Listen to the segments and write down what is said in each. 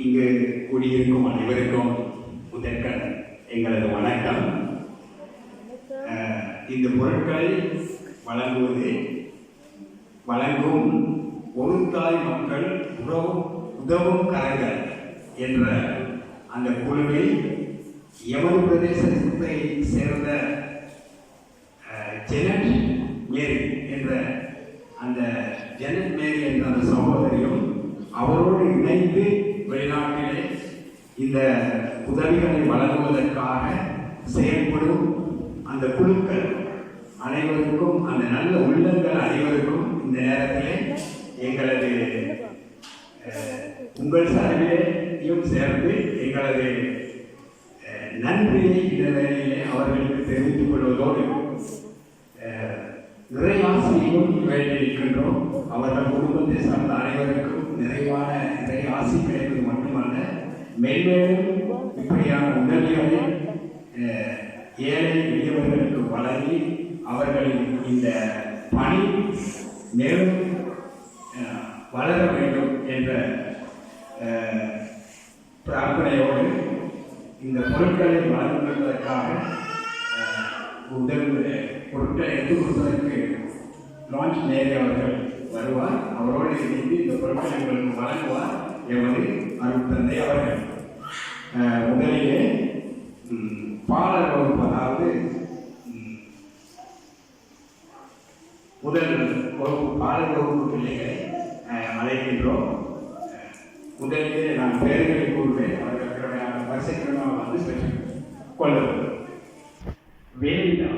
இங்கு கூடியிருக்கும் அனைவருக்கும் முதற்கண் எங்களது வணக்கம். இந்த பொருட்களை வழங்குவது வழங்கும் ஒரு தாய் மக்கள் உறவும் உதவும் கரங்கள் என்ற அந்த குழுவில் எமது பிரதேசத்தை சேர்ந்த ஜெனட் மேரி என்ற அந்த ஜெனட் மேரி என்ற அந்த சகோதரியும் அவரோடு இணைந்து இந்த உதவிகளை வழங்குவதற்காக செயல்படும் அந்த குழுக்கள் அனைவருக்கும் அந்த நல்ல உள்ளங்கள் அனைவருக்கும் இந்த நேரத்திலே எங்களது உங்கள் சார்பிலேயும் சேர்ந்து எங்களது நன்றியை இந்த வேலையிலே அவர்களுக்கு தெரிவித்துக் கொள்வதோடு அஹ், நிறைவாசியையும் வேண்டியிருக்கின்றோம். அவர்கள் மென்மேலும் இப்படியான உதவிகளை ஏழை எளியவர்களுக்கு வழங்கி அவர்களின் இந்த பணி மேலும் வளர வேண்டும் என்ற பிரார்த்தனையோடு இந்த பொருட்களை வழங்குவதற்காக அஹ், உதவி பொருட்களை எடுத்து கொடுப்பதற்கு லான்ச் நேரி அவர்கள் வருவார். அவரோடு இணைந்து இந்த பொருட்களை உங்களுக்கு வழங்குவார். எமது அருட்தந்தை அவர்கள். முதலிலே பாடல் வகுப்பு அதாவது முதல் வகுப்பு பாடல் வகுப்பு பிள்ளைகளை அழைக்கின்றோம். முதலிலே நான் பெயர்களை கூறுவேன். அவர்களுடைய வரிசைக்கிழமை வந்து பெற்றுக் கொள்ளுங்கள் வேலிதா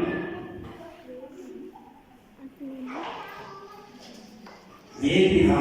வேதிகா